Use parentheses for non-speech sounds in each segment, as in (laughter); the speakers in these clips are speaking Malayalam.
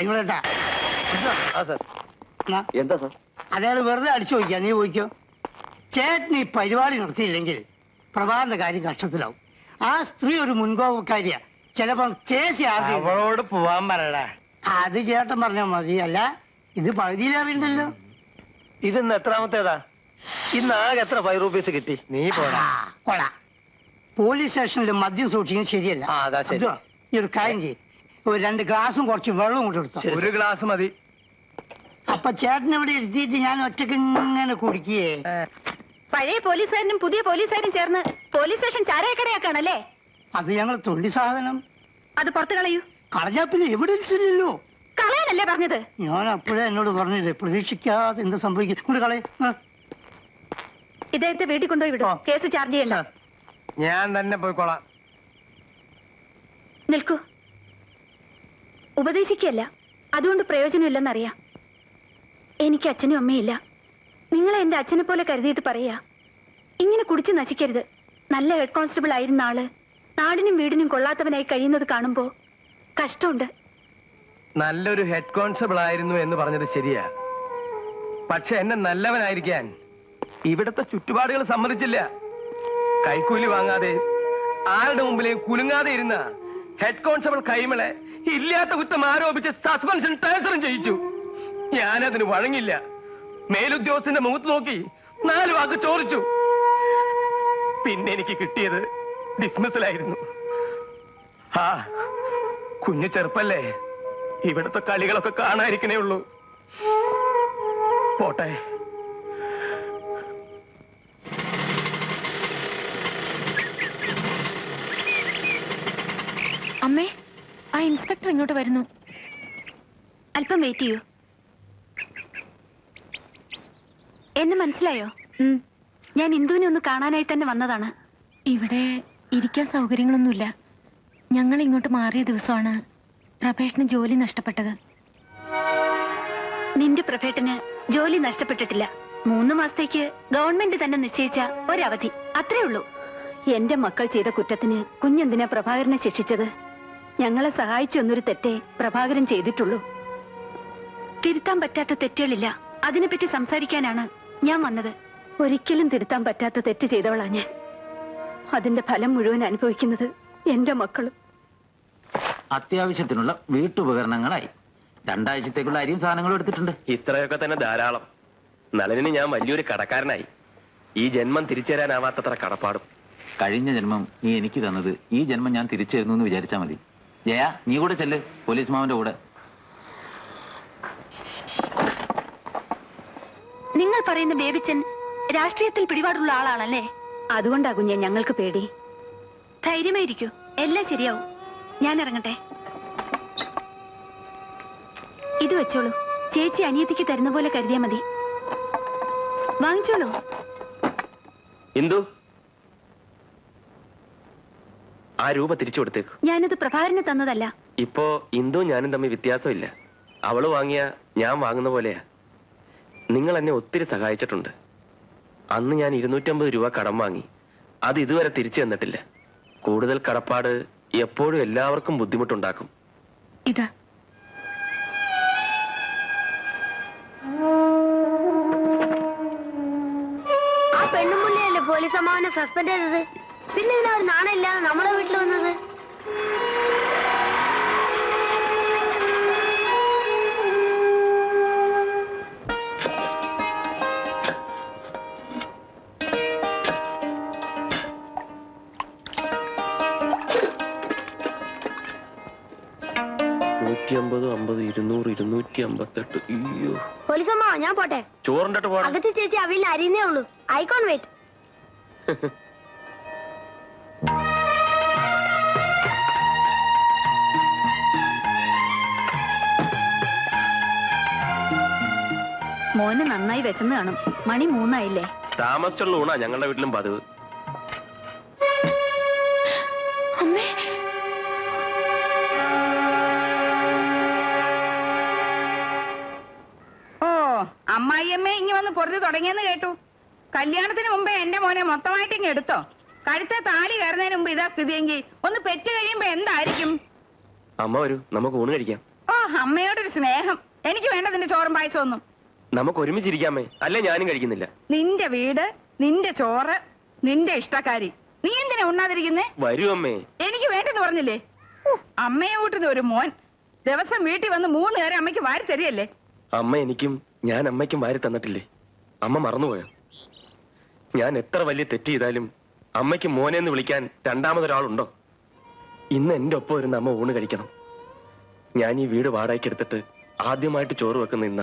കൈമളേട്ടാ ആ സാർ. എന്നാ, എന്താ സാർ? അയാൾ വെറുതെ അടിച്ചു നോക്കിയാ നീ പോയിക്കോ ചേട്ടൻ ഈ പരിപാടി നിർത്തിയില്ലെങ്കിൽ പ്രഭാതന്റെ കാര്യം കഷ്ടത്തിലാവും. ആ സ്ത്രീ ഒരു മുൻകോപക്കാരിയാ. ചിലപ്പം കേസ് അവളോട് പോവാൻ പറയടാ. അത് ചേട്ടൻ പറഞ്ഞാൽ മതി. അല്ല ഇത് പകുതിയിലറിയണ്ടല്ലോ ഇതിന്ന് എത്രാമത്തേതാ? ഇന്ന് ആകെ എത്ര ഫൈവ് റുപ്പീസ് കിട്ടി? നീ പോടാ. ആ, പോലീസ് സ്റ്റേഷനിൽ മദ്യം സൂക്ഷിക്കുന്നത് ശരിയല്ല. ആ, അതാ ശരി. അബ്ദു, ഈ ഒരു കാര്യം ചെയ്യും. ഒരു രണ്ട് ഗ്ലാസും കുറച്ച് വെള്ളവും കൊണ്ട് എടുത്തു. ഒരു ഗ്ലാസ് മതി. അപ്പൊ ചേട്ടൻ ഇവിടെ ഇരുത്തിയിട്ട് ഞാൻ ഒറ്റയ്ക്ക് ഇങ്ങനെ കുടിക്കേ. പഴയ പോലീസുകാരനും പുതിയ പോലീസുകാരും ചേർന്ന് പോലീസ് സ്റ്റേഷൻ ചാരായക്കടയാക്കാണല്ലേ അത് ഞങ്ങൾ തൊണ്ടി സാധനം. അത് പുറത്തു കളയൂ. കളഞ്ഞാ പിന്നെ എവിഡൻസ് ഇല്ലല്ലോ കളയാനല്ലേ പറഞ്ഞത്? ഞാൻ അപ്പോഴേ എന്നോട് പറഞ്ഞത് പ്രതീക്ഷിക്കാതെ എന്ത് സംഭവിക്കും. കൊണ്ട് കളയും. ആ, ഇദ്ദേഹത്തെ വീട്ടിൽ കൊണ്ടുപോയി വിടോ. കേസ് ചാർജ് ചെയ്യണ്ട. ഞാൻ തന്നെ പോയിക്കോളാം. നിൽക്കൂ. ഉപദേശിക്കല്ല അതുകൊണ്ട് പ്രയോജനമില്ലെന്നറിയാം. എനിക്ക് അച്ഛനും അമ്മയില്ല നിങ്ങളെ എന്റെ അച്ഛനെ പോലെ കരുതിയിട്ട് പറയാ ഇങ്ങനെ കുടിച്ച് നശിക്കരുത്. നല്ല ഹെഡ് കോൺസ്റ്റബിൾ ആയിരുന്ന ആൾ നാടിനും വീടിനും കൊള്ളാത്തവനായി കഴിയുന്നത് കാണുമ്പോ കഷ്ടമുണ്ട്. നല്ലൊരു ഹെഡ് കോൺസ്റ്റബിൾ ആയിരുന്നു എന്ന് പറഞ്ഞത് ശരിയാ. പക്ഷെ എന്നെ നല്ലവനായിരിക്കാൻ ഇവിടത്തെ ചുറ്റുപാടുകൾ സമ്മതിച്ചില്ല. കൈക്കൂലി വാങ്ങാതെ ആരുടെ മുമ്പിലേയും കുലുങ്ങാതെ ഇരുന്ന ഹെഡ് കോൺസ്റ്റബിൾ കൈമളെ ഇല്ലാത്ത കുറ്റം ആരോപിച്ച് സസ്പെൻഷൻ ട്രാൻസ്ഫറും ചെയ്യിച്ചു. ഞാനതിന് വഴങ്ങില്ല. മേലുദ്യോഗസ്ഥന്റെ മുഖത്ത് നോക്കി നാല് വാക്ക് ചോദിച്ചു. പിന്നെ എനിക്ക് കിട്ടിയത് ഡിസ്മിസലായിരുന്നു ആ കുഞ്ഞു ചെറുപ്പല്ലേ? ഇവിടുത്തെ കളികളൊക്കെ കാണാതിരിക്കണേ ഉള്ളൂ. പോട്ടെ. ഇൻസ്പെക്ടർ ഇങ്ങോട്ട് വരുന്നു. അല്പം വെയിറ്റ് ചെയ്യൂ. എന്നെ മനസ്സിലായോ? ഞാൻ ഇന്ദുവിനെ ഒന്ന് കാണാനായി തന്നെ വന്നതാണ്. ഇവിടെ ഇരിക്കാൻ സൗകര്യങ്ങളൊന്നുമില്ല. ഞങ്ങൾ ഇങ്ങോട്ട് മാറിയ ദിവസമാണ് പ്രഭേഷന് ജോലി നഷ്ടപ്പെട്ടത്. നിന്റെ പ്രഭേട്ടന് ജോലി നഷ്ടപ്പെട്ടിട്ടില്ല. മൂന്ന് മാസത്തേക്ക് ഗവൺമെന്റ് തന്നെ നിശ്ചയിച്ച ഒരവധി. അത്രേ ഉള്ളൂ. എന്റെ മക്കൾ ചെയ്ത കുറ്റത്തിന് കുഞ്ഞെന്തിനാ പ്രഭാകരനെ ശിക്ഷിച്ചത്? ഞങ്ങളെ സഹായിച്ചൊന്നൊരു തെറ്റേ പ്രഭാകരൻ ചെയ്തിട്ടുള്ളൂ. തിരുത്താൻ പറ്റാത്ത തെറ്റുകളില്ല. അതിനെപ്പറ്റി സംസാരിക്കാനാണ് ഞാൻ വന്നത്. ഒരിക്കലും തിരുത്താൻ പറ്റാത്ത തെറ്റ് ചെയ്തവളാ ഞാൻ. അതിന്റെ ഫലം മുഴുവൻ അനുഭവിക്കുന്നത് എന്റെ മക്കളും. അത്യാവശ്യത്തിനുള്ള വീട്ടുപകരണങ്ങളായി. രണ്ടാഴ്ചത്തേക്കുള്ള അരിയും സാധനങ്ങളും എടുത്തിട്ടുണ്ട്. ഇത്രയൊക്കെ തന്നെ ധാരാളം. നളനിന് ഞാൻ വലിയൊരു കടക്കാരനായി. ഈ ജന്മം തിരിച്ചു തരാനാവാത്തത്ര കടപ്പാടും. കഴിഞ്ഞ ജന്മം നീ എനിക്ക് തന്നത് ഈ ജന്മം ഞാൻ തിരിച്ചു തരുന്നു എന്ന് വിചാരിച്ചാൽ മതി. ജയ നീ കൂടെ ചെല്ല്. പോലീസ് മാമന്റെ കൂടെ. നിങ്ങൾ പറയുന്ന ബേബിച്ചൻ രാഷ്ട്രീയത്തിൽ പിടിപാടുള്ള ആളാണല്ലേ? അതുകൊണ്ടാ കുഞ്ഞെ ഞങ്ങൾക്ക് പേടി. ധൈര്യമായിരിക്കൂ. എല്ലാം ശരിയാവും. ഞാൻ ഇറങ്ങട്ടെ. ഇത് വെച്ചോളൂ. ചേച്ചി അനിയത്തിക്ക് തരുന്ന പോലെ കരുതിയാ മതി. വാങ്ങിച്ചോളൂ. ഇന്ദു? ആ രൂപ തിരിച്ചു കൊടുത്തേക്കു. ഞാനത് പ്രഭാകരന് തന്നതല്ല. ഇപ്പോ ഇന്ദു ഞാനും തമ്മിൽ വ്യത്യാസമില്ല. അവൾ വാങ്ങിയ ഞാൻ വാങ്ങുന്ന പോലെയാ. നിങ്ങൾ എന്നെ ഒത്തിരി സഹായിച്ചിട്ടുണ്ട്. അന്ന് ഞാൻ ഇരുന്നൂറ്റമ്പത് രൂപ കടം വാങ്ങി. അത് ഇതുവരെ തിരിച്ചു തന്നിട്ടില്ല. കൂടുതൽ കടപ്പാട് എപ്പോഴും എല്ലാവർക്കും ബുദ്ധിമുട്ടുണ്ടാക്കും. ഇതാ. ആ പെണ്ണുമുള്ളിയല്ലേ പോലീസ് അമ്മാവനെ സസ്പെൻഡ് ചെയ്തത്? പിന്നെ ഇതിനാ ഒരു നമ്മളെ നമ്മുടെ വീട്ടിൽ വന്നത്? നൂറ്റി അമ്പത് അമ്പത് ഇരുന്നൂറ് ഇരുന്നൂറ്റി അമ്പത്തെട്ട്. അയ്യോ. പോലീസ് അമ്മാവ ഞാൻ പോട്ടെ. ചോറിന്റെ പോടാ അകത്ത് ചേച്ചി അവിയിൽ അരിയുന്നേ ഉള്ളൂ. ഐ ഐക്കോൺ വെയിറ്റ് (laughs) മോന് നന്നായി വിശന്ന് കാണും. മണി മൂന്നായില്ലേ? താമസിച്ചുള്ള ഊണാ ഞങ്ങളുടെ വീട്ടിലും പതിവ്. അമ്മേ. ഓ അമ്മായിയമ്മ ഇങ്ങി വന്ന് പൊറുതി തുടങ്ങിയെന്ന് കേട്ടു. കല്യാണത്തിന് മുമ്പേ എന്റെ മോനെ മൊത്തമായിട്ട് ഇങ്ങ് എടുത്തോ. കഴുത്ത താലി കയറുന്നതിന് മുമ്പ് ഇതാ സ്ഥിതിയെങ്കിൽ ഒന്ന് പെറ്റ് കഴിയുമ്പോ എന്തായിരിക്കും? അമ്മ വരൂ നമുക്ക് ഊണ് കഴിക്കാം. ഓ അമ്മയോടൊരു സ്നേഹം. എനിക്ക് വേണ്ട നിന്റെ ചോറും പായസമൊന്നും നമുക്ക് ഒരുമിച്ചിരിക്കാമേ അല്ലെ ഞാനും കഴിക്കുന്നില്ല. നിന്റെ വീട് നിന്റെ ചോറ് നിന്റെ ഇഷ്ടക്കാരി. നീ എന്തിനാ ഉണ്ണാതിരിക്കുന്നേ? വരൂ അമ്മേ. എനിക്ക് വേണ്ടെന്ന് പറഞ്ഞില്ലേ? അമ്മയെ കൂട്ടുന്ന ഒരു മോൻ. ദിവസം വീട്ടിൽ വന്ന് മൂന്ന് നേരം അമ്മയ്ക്ക് വാരി തരികയല്ലേ? അമ്മ എനിക്കും ഞാൻ അമ്മയ്ക്കും വാരി തന്നിട്ടില്ലേ? അമ്മ മറന്നുപോയോ? ഞാൻ എത്ര വലിയ തെറ്റ് ചെയ്താലും അമ്മയ്ക്ക് മോനെ എന്ന് വിളിക്കാൻ രണ്ടാമതൊരാളുണ്ടോ? ഇന്ന് എന്റെ ഒപ്പം ഇരുന്ന് അമ്മ ഊണ് കഴിക്കണം. ഞാൻ ഈ വീട് വാടകയ്ക്ക് എടുത്തിട്ട് ആദ്യമായിട്ട് ചോറ് വെക്കുന്ന ഇന്ന.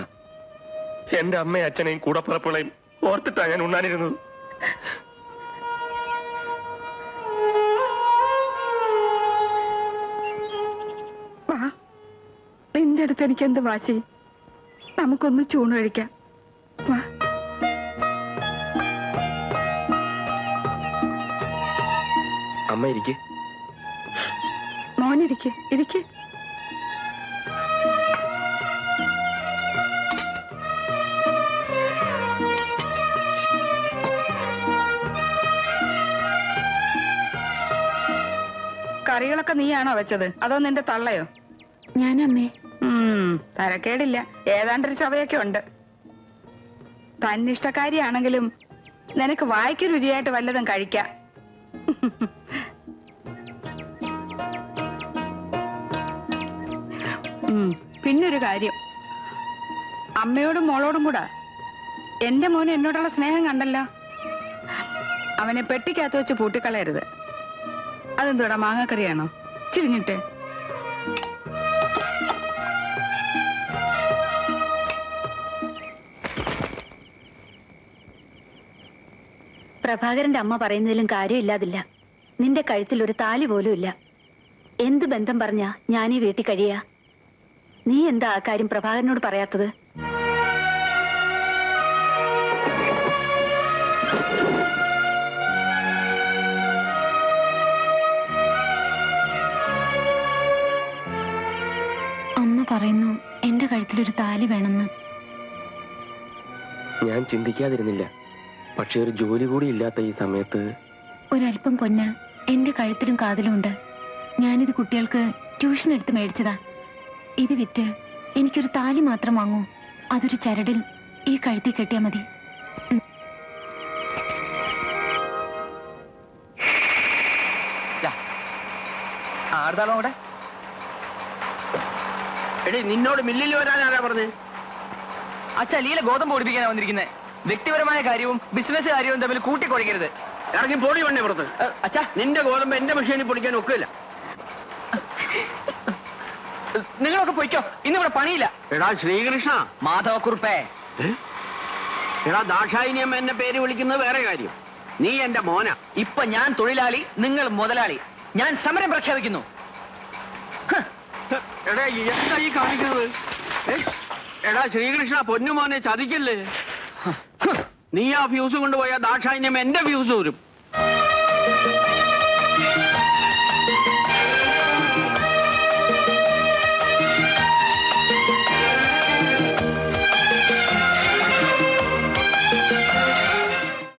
എന്റെ അമ്മയും അച്ഛനെയും കൂടപ്പുറപ്പുകളെയും ഓർത്തിട്ടാ ഞാൻ ഉണ്ണാനിരുന്നത്. നിന്റെ അടുത്ത് എനിക്ക് എന്ത് വാശി? നമുക്കൊന്ന് ചൂണ് കഴിക്കാം. അമ്മ ഇരിക്കേ. മോനിരിക്കേ ഇരിക്കെ. കറികളൊക്കെ നീയാണോ വെച്ചത്? അതോ നിന്റെ തള്ളയോ? ഞാനമ്മേ. തരക്കേടില്ല. ഏതാണ്ടൊരു ചവയൊക്കെ ഉണ്ട്. തന്നിഷ്ടക്കാരിയാണെങ്കിലും നിനക്ക് വായിക്ക് രുചിയായിട്ട് വല്ലതും കഴിക്കാം. പിന്നൊരു കാര്യം. അമ്മയോടും മോളോടും കൂടാ. എന്റെ മോന് എന്നോടുള്ള സ്നേഹം കണ്ടല്ലോ. അവനെ പെട്ടിക്കകത്ത് വെച്ച് പൂട്ടിക്കളയരുത്. അതെന്തോടാ മാങ്ങാക്കറിയാണോ? ചിരിഞ്ഞിട്ട്. പ്രഭാകരന്റെ അമ്മ പറയുന്നതിലും കാര്യമില്ലാതില്ല. നിന്റെ കഴുത്തിൽ ഒരു താലി പോലും ഇല്ല. എന്ത് ബന്ധം പറഞ്ഞാ ഞാനീ വീട്ടിൽ കഴിയാ? നീ എന്താ ആ കാര്യം പ്രഭാകരനോട് പറയാത്തത്? കഴുത്തിലൊരു താലി വേണമെന്ന്. ഞാൻ ചിന്തിക്കാതിരുന്നില്ല. പക്ഷെ ഒരു ജോലി കൂടി ഇല്ലാത്ത ഈ സമയത്ത് ഒരല്പം പൊന്ന എന്റെ കഴുത്തിലും കാതിലും ഉണ്ട്. ഞാനിത് കുട്ടികൾക്ക് ട്യൂഷൻ എടുത്ത് മേടിച്ചതാ. ഇത് വിറ്റ് എനിക്കൊരു താലി മാത്രം വാങ്ങൂ. അതൊരു ചരടിൽ ഈ കഴുത്തിൽ കെട്ടിയാ മതി. ആർതാണോ അവിടെ? എടി നിന്നോട് മില്ലിൽ വരാൻ ആരാ പറഞ്ഞേ? അച്ഛാ ലീല ഗോതമ്പ് ഓടിപ്പിക്കാനാ വന്നിരിക്കുന്നത് വ്യക്തിപരമായ കാര്യവും ബിസിനസ് കാര്യവും തമ്മിൽ കൂട്ടി കൂട്ടിക്കുഴയ്ക്കരുത് ഇറങ്ങി പൊടി വണ്ണേ പുറത്ത് അച്ഛാ. നിന്റെ ഗോതമ്പ് എന്റെ മെഷീനിൽ പൊടിക്കാൻ ഒക്കില്ല. നിങ്ങളൊക്കെ പൊയ്ക്കോ. ഇന്നിവിടെ പണിയില്ല. എടാ ശ്രീകൃഷ്ണ. മാധവക്കുറുപ്പേ. എടാ ദാക്ഷായിനിയമ്മ എന്നെ പേര് വിളിക്കുന്നത് വേറെ കാര്യം. നീ എന്റെ മോന. ഇപ്പൊ ഞാൻ തൊഴിലാളി നിങ്ങൾ മുതലാളി. ഞാൻ സമരം പ്രഖ്യാപിക്കുന്നു. എടാ എന്താ ഈ കാണിക്കുന്നത്? എടാ ശ്രീകൃഷ്ണ പൊന്നുമോനെ ചതിക്കല്ലേ? നീ ആ ഫ്യൂസ് കൊണ്ടുപോയാ ദാക്ഷായിന്യം എന്റെ ഫ്യൂസ് വരും